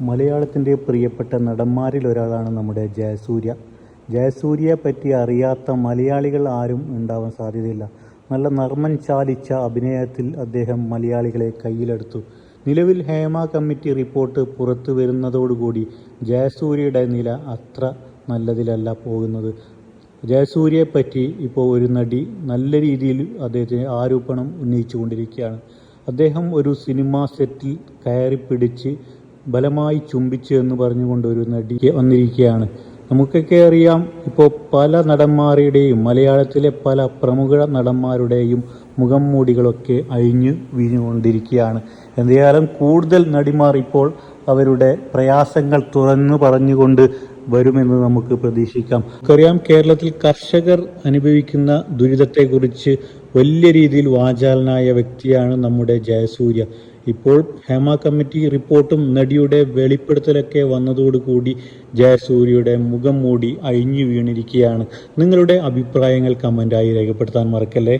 മലയാളത്തിന്റെ പ്രിയപ്പെട്ട നടന്മാരിൽ ഒരാളാണ് നമ്മുടെ ജയസൂര്യ. ജയസൂര്യയെ പറ്റി അറിയാത്ത മലയാളികൾ ആരും ഉണ്ടാവാൻ സാധ്യതയില്ല. നല്ല നർമ്മൻ ചാലിച്ച അഭിനയത്തിൽ അദ്ദേഹം മലയാളികളെ കയ്യിലെടുത്തു. നിലവിൽ ഹേമ കമ്മിറ്റി റിപ്പോർട്ട് പുറത്തു വരുന്നതോടുകൂടി ജയസൂര്യയുടെ നില അത്ര നല്ലതിലല്ല പോകുന്നത്. ജയസൂര്യയെ പറ്റി ഇപ്പോൾ ഒരു നടി നല്ല രീതിയിൽ അദ്ദേഹത്തിന് ആരോപണം ഉന്നയിച്ചുകൊണ്ടിരിക്കുകയാണ്. അദ്ദേഹം ഒരു സിനിമാ സെറ്റിൽ കയറി പിടിച്ച് ബലമായി ചുംബിച്ചു എന്ന് പറഞ്ഞുകൊണ്ട് ഒരു നടി വന്നിരിക്കുകയാണ്. നമുക്കൊക്കെ അറിയാം ഇപ്പോൾ പല നടന്മാരുടെയും മലയാളത്തിലെ പല പ്രമുഖ നടന്മാരുടെയും മുഖം മൂടികളൊക്കെ അഴിഞ്ഞു വീണുകൊണ്ടിരിക്കുകയാണ്. എന്തായാലും കൂടുതൽ നടിമാർ ഇപ്പോൾ അവരുടെ പ്രയാസങ്ങൾ തുറന്നു പറഞ്ഞുകൊണ്ട് വരുമെന്ന് നമുക്ക് പ്രതീക്ഷിക്കാം. നമുക്കറിയാം കേരളത്തിൽ കർഷകർ അനുഭവിക്കുന്ന ദുരിതത്തെക്കുറിച്ച് വലിയ രീതിയിൽ വാചാലനായ വ്യക്തിയാണ് നമ്മുടെ ജയസൂര്യ. ഇപ്പോൾ ഹേമ കമ്മിറ്റി റിപ്പോർട്ടും നടിയുടെ വെളിപ്പെടുത്തലൊക്കെ വന്നതോടുകൂടി ജയസൂര്യയുടെ മുഖം മൂടി അഴിഞ്ഞു വീണിരിക്കുകയാണ്. നിങ്ങളുടെ അഭിപ്രായങ്ങൾ കമന്റായി രേഖപ്പെടുത്താൻ മറക്കല്ലേ?